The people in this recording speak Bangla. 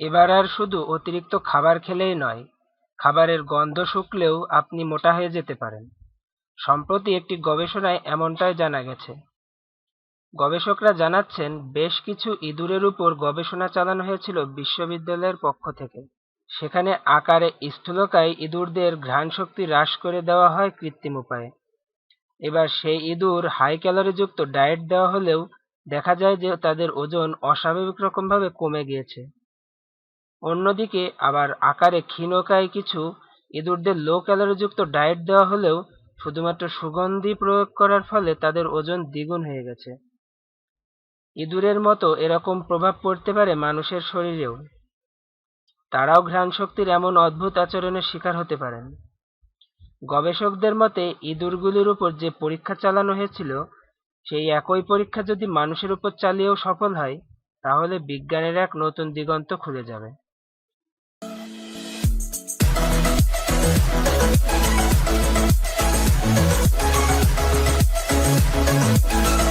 এবার আর শুধু অতিরিক্ত খাবার খেলেই নয়, খাবারের গন্ধ শুকলেও আপনি মোটা হয়ে যেতে পারেন। সম্প্রতি একটি গবেষণায় এমনটাই জানা গেছে। গবেষকরা জানাচ্ছেন, বেশ কিছু ইঁদুরের উপর গবেষণা চালানো হয়েছিল বিশ্ববিদ্যালয়ের পক্ষ থেকে। সেখানে আকারে স্থূলকায় ইঁদুরদের ঘ্রাণশক্তি হ্রাস করে দেওয়া হয় কৃত্রিম উপায়ে। এবার সেই ইঁদুর হাই ক্যালোরিযুক্ত ডায়েট দেওয়া হলেও দেখা যায় যে তাদের ওজন অস্বাভাবিক রকমভাবে কমে গিয়েছে। অন্যদিকে আবার আকারে ক্ষীণকায় কিছু ইঁদুরদের লো ক্যালোরিযুক্ত ডায়েট দেওয়া হলেও শুধুমাত্র সুগন্ধি প্রয়োগ করার ফলে তাদের ওজন দ্বিগুণ হয়ে গেছে। ইঁদুরের মতো এরকম প্রভাব পড়তে পারে মানুষের শরীরেও। তারাও ঘ্রাণশক্তির এমন অদ্ভুত আচরণের শিকার হতে পারেন। গবেষকদের মতে ইঁদুরগুলির উপর যে পরীক্ষা চালানো হয়েছিল, সেই একই পরীক্ষা যদি মানুষের উপর চালিয়েও সফল হয়, তাহলে বিজ্ঞানের এক নতুন দিগন্ত খুলে যাবে। you